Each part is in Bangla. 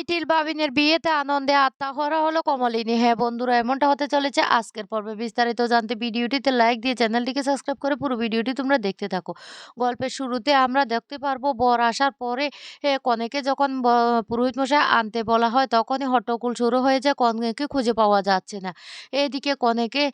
মিটিল বাবিনের বিয়েতে আনন্দে আত্মাহরা হলো কমলিনী। হ্যাঁ বন্ধুরা, এমনটা হতে চলেছে আজকের পর্বে। বিস্তারিত জানতে ভিডিওটিতে লাইক দিয়ে চ্যানেলটিকে সাবস্ক্রাইব করে পুরো ভিডিওটি তোমরা দেখতে থাকো। গল্পের শুরুতে আমরা দেখতে পারব, বর আসার পরে কনেকে যখন পুরোহিত মশাই আনতে বলা হয়, তখনই হট্টগোল শুরু হয়ে যায়, কনেকে খুঁজে পাওয়া যাচ্ছে না। এদিকে কনেকে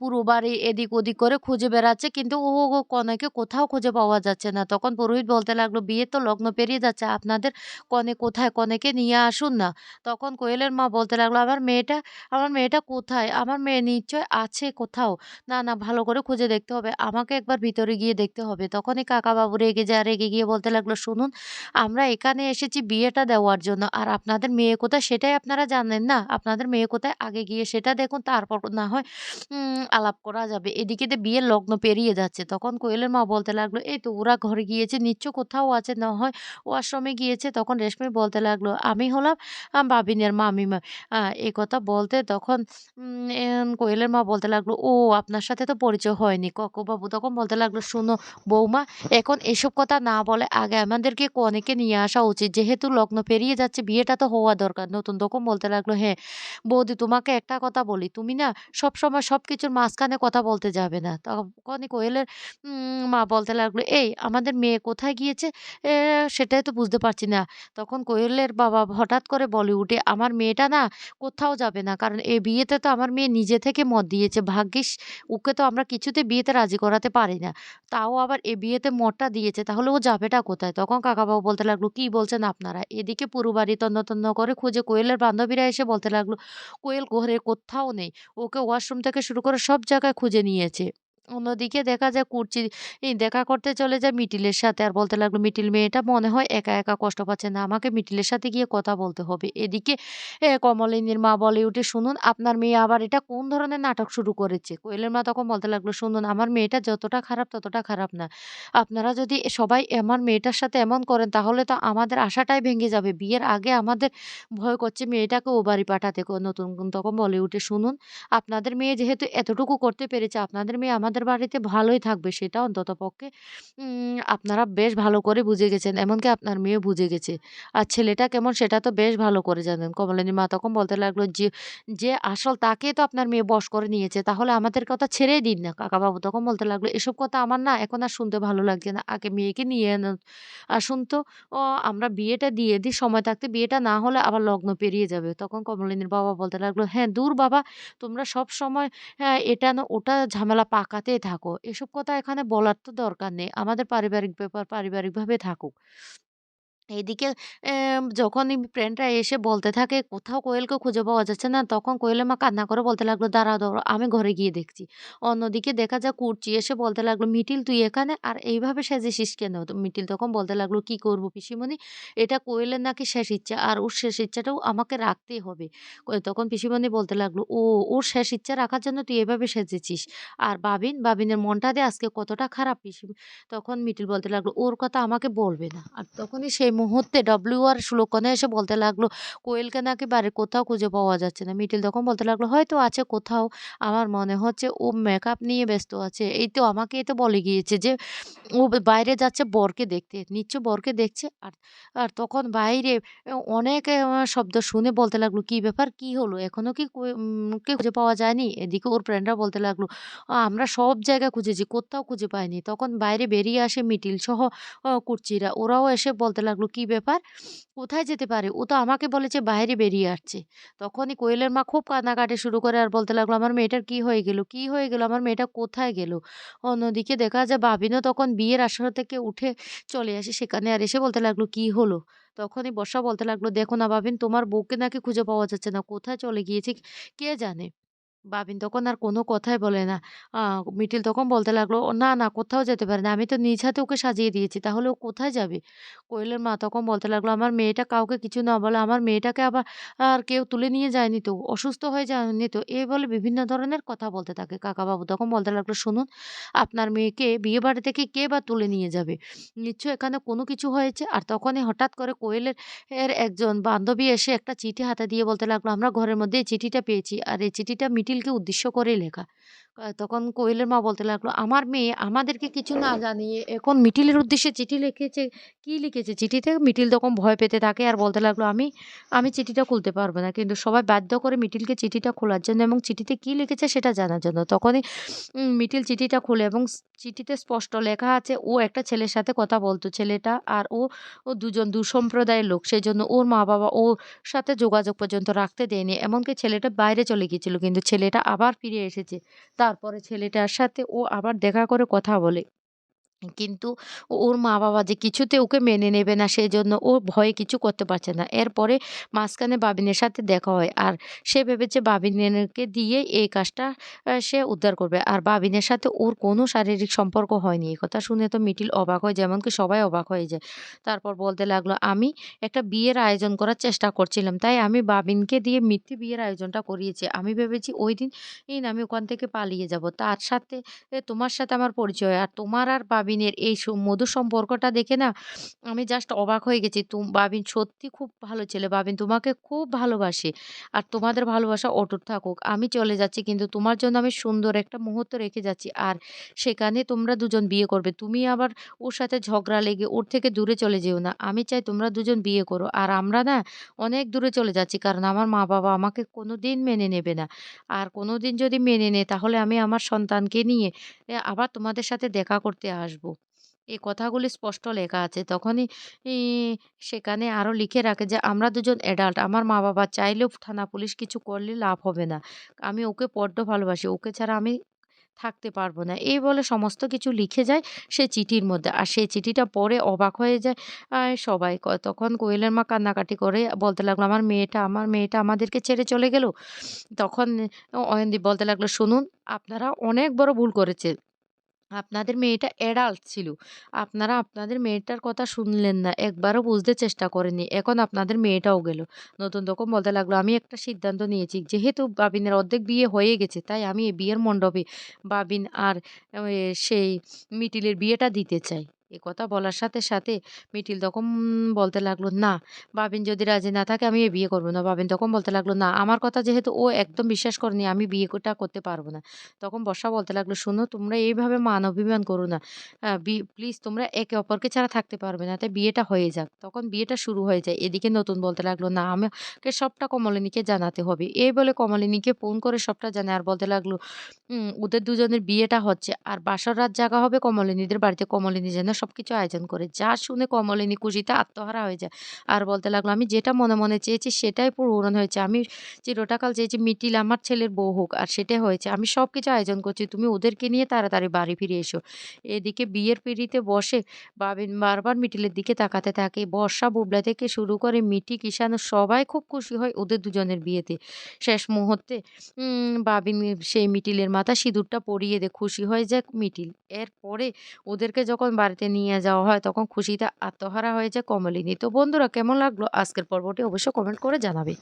পুরো বাড়ি এদিক ওদিক করে খুঁজে বেড়াচ্ছে, কিন্তু ও, কনেকে কোথাও খুঁজে পাওয়া যাচ্ছে না। তখন পুরোহিত বলতে লাগল, বিয়ে তো লগ্ন পেরিয়ে যাচ্ছে, আপনাদের কনে কোথায়? কনেকে নিয়ে আসুন না। তখন কোয়েলের মা বলতে লাগল, "আমার মেয়েটা আমার মেয়েটা কোথায়? আমার মেয়ে নিশ্চয় আছে কোথাও। না, না ভালো করে খুঁজে দেখতে হবে। আমাকে একবার ভিতরে গিয়ে দেখতে হবে।" তখনই কাকাবাবু রেগে যায়। রেগে গিয়ে বলতে লাগল, "শুনুন, আমরা এখানে এসেছি বিয়েটা দেওয়ার জন্য। আর আপনাদের মেয়ে কোথায় সেটাই আপনারা জানেন না? আপনাদের মেয়ে কোথায় আগে গিয়ে সেটা দেখুন তারপর না হয় আলাপ করা যাবে। এদিকে তো বিয়ের লগ্ন পেরিয়ে যাচ্ছে।" তখন কোয়েলের মা বলতে লাগল, "এই তো ওরা ঘরে গিয়েছে নিশ্চয় কোথাও আছে না হয় ওয়াশরুমে গিয়েছে।" তখন রেশমি বলতে লাগল, "আমি হলাম বাবিনের মামিমা।" এই কথা বলতে তখন কোয়েলের মা বলতে লাগল, "ও আপনার সাথে তো পরিচয় হয়নি।" কাকাবাবু তখন বলতে লাগল, "শোনো বৌমা, এখন এসব কথা না বলে আগে আমাদেরকে কনেকে নিয়ে আসা উচিত। যেহেতু লগ্ন পেরিয়ে যাচ্ছে বিয়েটা তো হওয়া দরকার।" নতুন তখন বলতে লাগল, "হ্যাঁ, বৌদি তোমাকে একটা কথা বলি, তুমি না সবসময় সবকিছুর মাঝখানে কথা বলতে যাবে না।" তখনই কোয়েলের মা বলতে লাগল, "এই আমাদের মেয়ে কোথায় গিয়েছে এ সেটাই তো বুঝতে পারছি না।" তখন কোয়েলের বাবা করে বলে উঠে, "আমার মেয়েটা না কোথাও যাবে না। কারণ এই বিয়েতে তো আমার মেয়ে নিজে থেকে মত দিয়েছে। ভাগ্যিস ওকে তো আমরা কিছুতে বিয়েতে রাজি করাতে পারি না। তাও আবার এ বিয়েতে মতটা দিয়েছে। তাহলে ও যাবেটা কোথায়?" তখন কাকাবাবু বলতে লাগল, "কি বলছেন আপনারা?" এদিকে পুরো বাড়ি তন্ন করে খুঁজে কোয়েলের বান্ধবীরা এসে বলতে লাগল, "কোয়েল ঘরে কোথাও নেই। ওকে ওয়াশরুম থেকে শুরু করে সব জায়গায় খুঁজে নিয়েছে।" অন্যদিকে দেখা যায় কুর্চি দেখা করতে চলে যায় মিটিলের সাথে। আর বলতে লাগল, "মিটিল মেয়েটা মনে হয় একা, একা কষ্ট পাচ্ছে না। আমাকে মিটিলের সাথে গিয়ে কথা বলতে হবে।" এদিকে কমলিনীর মা বলে উঠে, "শুনুন, আপনার মেয়ে আবার এটা কোন ধরনের নাটক শুরু করেছে?" কোয়েলের মা তখন বলতে লাগল, "শুনুন, আমার মেয়েটা যতটা খারাপ ততটা খারাপ না। আপনারা যদি সবাই আমার মেয়েটার সাথে এমন করেন তাহলে তো আমাদের আশাটাই ভেঙে যাবে। বিয়ের আগে আমাদের ভয় করছে মেয়েটাকে ও বাড়ি পাঠাতে।" নতুন তখন বলে উঠে, "শুনুন, আপনাদের মেয়ে যেহেতু এতটুকু করতে পেরেছে, আপনাদের মেয়ে আমাদের বাড়িতে ভালোই থাকবে সেটা অন্ততপক্ষে উম আপনারা বেশ ভালো করে বুঝে গেছেন। এমনকি আপনার মেয়ে বুঝে গেছে। আর ছেলেটা কেমন সেটা তো বেশ ভালো করে জানেন।" কমলিনীর মা তখন বলতে লাগল, "যে যে আসল তাকে তো আপনার মেয়ে বশ করে নিয়েছে। তাহলে আমাদের কথা ছেড়েই দিন না।" কাকাবাবু তখন বলতে লাগল, "এসব কথা আমার না এখন আর শুনতে ভালো লাগছে না। আগে মেয়েকে নিয়ে আসুন তো। ও আমরা বিয়েটা দিয়ে দিই। সময় থাকতে বিয়েটা না হলে আবার লগ্ন পেরিয়ে যাবে।" তখন কমলিনীর বাবা বলতে লাগল, "হ্যাঁ, দূর বাবা তোমরা সবসময় হ্যাঁ, এটা না ওটা ঝামেলা পাকাতেই থাকো। এসব কথা এখানে বলার তো দরকার নেই। আমাদের পারিবারিক ব্যাপার পারিবারিকভাবে থাকুক।" এম যখনই ফ্রেন্ডরা এসে বলতে থাকে কোথাও কোয়েলকে খুঁজে পাওয়া যাচ্ছে না, তখন কোয়েলের মা কান্না করে বলতে লাগল, "দাঁড়াও, দাঁড়াও আমি ঘরে গিয়ে দেখছি।" অন্যদিকে দেখা যায় কুর্চি এসে বলতে লাগল, "মিটিল তুই এখানে? আর এইভাবে সেজেছিস কেন?" মিটিল তখন বলতে লাগল, "কি করব পিসিমণি? এটা কোয়েলের নাকি শেষ ইচ্ছা। আর ওর শেষ ইচ্ছাটাও আমাকে রাখতেই হবে।" তখন পিসিমণি বলতে লাগল, "ও ওর শেষ ইচ্ছা রাখার জন্য তুই এভাবে সেজেছিস? আর বাবিন, বাবিনের মনটা দিয়ে আজকে কতটা খারাপ পিসি" তখন মিটিল বলতে লাগল, "ওর কথা আমাকে বলবে না।" আর তখনই সেই মুহূর্তে ডব্লিউ আর সুলক্ষণা এসে বলতে লাগল, "কোয়েলকে নাকি বাড়ির কোথাও খুঁজে পাওয়া যাচ্ছে না।" মিটিল তখন বলতে লাগল, "হয়তো আছে কোথাও। আমার মনে হচ্ছে ও মেকআপ নিয়ে ব্যস্ত আছে। এই তো আমাকেই তো বলে গিয়েছে যে ও বাইরে যাচ্ছে বরকে দেখতে। নিশ্চয় বরকে দেখছে।" আর আর তখন বাইরে অনেক শব্দ শুনে বলতে লাগল, "কি ব্যাপার? কি হলো? এখনও কি কে খুঁজে পাওয়া যায়নি?" এদিকে ওর ফ্রেন্ডরা বলতে লাগল, আমরা সব জায়গায় খুঁজেছি, কোথাও খুঁজে পাইনি।" তখন বাইরে বেরিয়ে আসে মিটিল সহ কুর্চিরা। ওরাও এসে বলতে লাগল, "কি ব্যাপার? কোথায় যেতে পারে? ও তো আমাকে বলেছে বাইরে বেরিয়ে আসছে।" তখনই কোয়েলের মা খুব কান্নাকাটি শুরু করে আর বলতে লাগল, "আমার মেয়েটার কি হয়ে গেল? কি হয়ে গেল? আমার মেয়েটা কোথায় গেল?" অন্যদিকে দেখা যায় বাবিনও তখন বিয়ের আসর থেকে উঠে চলে আসে সেখানে আর এসে বলতে লাগল, "কি হলো?" তখনই বর্ষা বলতে লাগল, "দেখো না বাবিন তোমার বউকে নাকি খুঁজে পাওয়া যাচ্ছে না। কোথায় চলে গিয়েছে কে জানে?" বাবিন তখন আর কোনো কথাই বলে না। মিটিল তখন বলতে লাগল, না, না কোথাও যেতে পারে না। আমি তো নিজ হাতে ওকে সাজিয়ে দিয়েছি। তাহলে ও কোথায় যাবে?" কোয়েলের মা তখন বলতে লাগল, "আমার মেয়েটা কাউকে কিছু না বলে আমার মেয়েটাকে আবার আর কেউ তুলে নিয়ে যায়নি তো? অসুস্থ হয়ে যায়নি তো?" এই বলে বিভিন্ন ধরনের কথা বলতে থাকে। কাকাবাবু তখন বলতে লাগল, "শুনুন, আপনার মেয়েকে বিয়েবাড়ি থেকে কে বা তুলে নিয়ে যাবে? নিশ্চয়ই এখানে কোনো কিছু হয়েছে।" আর তখনই হঠাৎ করে কোয়েলের এর একজন বান্ধবী এসে একটা চিঠি হাতে দিয়ে বলতে লাগল, "আমরা ঘরের মধ্যে এই চিঠিটা পেয়েছি। আর এই চিঠিটা মিটিলকে উদ্দেশ্য করে লেখা।" তখন কোয়েলের মা বলতে লাগল, "আমার মেয়ে আমাদেরকে কিছু না জানিয়ে এখন মিটিলের উদ্দেশ্যে চিঠি লিখেছে। কি লিখেছে চিঠিতে?" মিটিল তখন ভয় পেতে থাকে আর বলতে লাগল, "আমি আমি চিঠিটা খুলতে পারব না।" কিন্তু সবাই বাধ্য করে মিটিলকে চিঠিটা খোলার জন্য এবং চিঠিতে কি লিখেছে সেটা জানার জন্য। তখনই মিটিল চিঠিটা খুলে এবং চিঠিতে স্পষ্ট লেখা আছে ও একটা ছেলের সাথে কথা বলতো ছেলেটা আর ও, ও দুজন দু সম্প্রদায়ের লোক। সেজন্য ওর মা-বাবা ওর সাথে যোগাযোগ পর্যন্ত রাখতে দেয়নি। এমনকি ছেলেটা বাইরে চলে গিয়েছিল। কিন্তু ছেলেটা আবার ফিরে এসেছে। তারপরে ছেলেটার সাথে ও আবার দেখা করে কথা বলে। কিন্তু ওর মা-বাবা যে কিছুতে ওকে মেনে নেবে না সেই জন্য ও ভয়ে কিছু করতে পারছে না। এরপরে মাঝখানে বাবিনের সাথে দেখা হয়। আর সে ভেবেছে বাবিনেরকে দিয়ে এই কাজটা সে উদ্ধার করবে। আর বাবিনের সাথে ওর কোনো শারীরিক সম্পর্ক হয়নি। এই কথা শুনে তো মিটিল অবাক হয়ে যায় এমনকি সবাই অবাক হয়ে যায়। তারপর বলতে লাগল, "আমি একটা বিয়ের আয়োজন করার চেষ্টা করছিলাম। তাই আমি বাবিনকে দিয়ে মিথ্যে বিয়ের আয়োজনটা করিয়েছি। আমি ভেবেছি ওই দিন আমি ওখান থেকে পালিয়ে যাব। তার সাথে তোমার সাথে আমার পরিচয়। আর তোমার আর বাবিনের এই মধুর সম্পর্কটা দেখে না আমি জাস্ট অবাক হয়ে গেছি। তুম, বাবিন সত্যি খুব ভালো ছেলে। বাবিন তোমাকে খুব ভালোবাসে। আর তোমাদের ভালোবাসা অটুট থাকুক। আমি চলে যাচ্ছি কিন্তু তোমার জন্য আমি সুন্দর একটা মুহূর্ত রেখে যাচ্ছি। আর সেখানে তোমরা দুজন বিয়ে করবে। তুমি আবার ওর সাথে ঝগড়া লেগে ওর থেকে দূরে চলে যেও না। আমি চাই তোমরা দুজন বিয়ে করো। আর আমরা না অনেক দূরে চলে যাচ্ছি। কারণ আমার মা-বাবা আমাকে কোনো দিন মেনে নেবে না। আর কোনো দিন যদি মেনে নেয় তাহলে আমি আমার সন্তানকে নিয়ে আবার তোমাদের সাথে দেখা করতে আসব।" এই কথাগুলি স্পষ্ট লেখা আছে। তখনই সেখানে আরও লিখে রাখে যে, "আমরা দুজন অ্যাডাল্ট। আমার মা-বাবা চাইলেও থানা পুলিশ কিছু করলে লাভ হবে না। আমি ওকে বড্ড ভালোবাসি। ওকে ছাড়া আমি থাকতে পারব না।" এই বলে সমস্ত কিছু লিখে যায় সে চিঠির মধ্যে। আর সেই চিঠিটা পড়ে অবাক হয়ে যায় সবাই। তখন কোয়েলের মা কান্নাকাটি করে বলতে লাগল, "আমার মেয়েটা, আমার মেয়েটা আমাদেরকে ছেড়ে চলে গেল।" তখন অয়নদীপ বলতে লাগল, "শুনুন, আপনারা অনেক বড় ভুল করেছেন। আপনাদের মেয়েটা অ্যাডাল্ট ছিল। আপনারা আপনাদের মেয়েটার কথা শুনলেন না। একবারও বুঝতে চেষ্টা করেননি। এখন আপনাদের মেয়েটাও গেল।" নতুন রকম বলতে লাগল, "আমি একটা সিদ্ধান্ত নিয়েছি। যেহেতু বাবিনের অর্ধেক বিয়ে হয়ে গেছে তাই আমি বিয়ের মণ্ডপে বাবিন আর সেই মিটিলের বিয়েটা দিতে চাই।" এ কথা বলার সাথে, সাথে মিঠিল তখন বলতে লাগল, "না, বাবিন যদি রাজি না থাকে আমি এ বিয়ে করব না।" বাবিন তখন বলতে লাগল, "না, আমার কথা যেহেতু ও একদম বিশ্বাস করেনি আমি বিয়েটা করতে পারব না।" তখন বর্ষা বলতে লাগল, "শোনো তোমরা এইভাবে মান অভিমান করো না। প্লিজ তোমরা একে অপরকে ছাড়া থাকতে পারবে না। তাই বিয়েটা হয়ে যাক।" তখন বিয়েটা শুরু হয়ে যায়। এদিকে নতুন বলতে লাগল, "না, আমাকে সবটা কমলিনীকে জানাতে হবে।" এই বলে কমলিনীকে ফোন করে সবটা জানে আর বলতে লাগল, "ওদের দুজনের বিয়েটা হচ্ছে। আর বাসর রাত জাগা হবে কমলিনীদের বাড়িতে। কমলিনী যেন সবকিছু আয়োজন করে।" যা শুনে কমলিনী খুশিতে আত্মহারা হয়ে যায়। আর বলতে লাগল, "আমি যেটা মনে, মনে চেয়েছি সেটাই পূরণ হয়েছে। আমি চিরটাকাল চেয়েছি মিটিল আমার ছেলের বউ হোক। আর সেটাই হয়েছে। আমি সব কিছু আয়োজন করছি। তুমি ওদেরকে নিয়ে তাড়াতাড়ি বাড়ি ফিরে এসো।" এদিকে বিয়ের পিঁড়িতে বসে বাবিন বারবার মিটিলের দিকে তাকাতে থাকে। বর্ষা, বুবলা থেকে শুরু করে মিটি কিষাণু সবাই খুব খুশি হয় ওদের দুজনের বিয়েতে। শেষ মুহূর্তে বাবিন সেই মিটিলের মাথা সিঁদুরটা পরিয়ে দেয়। খুশি হয়ে যায় মিটিল এরপরে ওদেরকে যখন বাড়িতে নিয়ে যাওয়া হয়, তখন খুশিতে আত্মহারা হয়ে যায় কমলিনী। তো বন্ধুরা, কেমন লাগল আজকের পর্বটি অবশ্যই কমেন্ট করে জানাবে।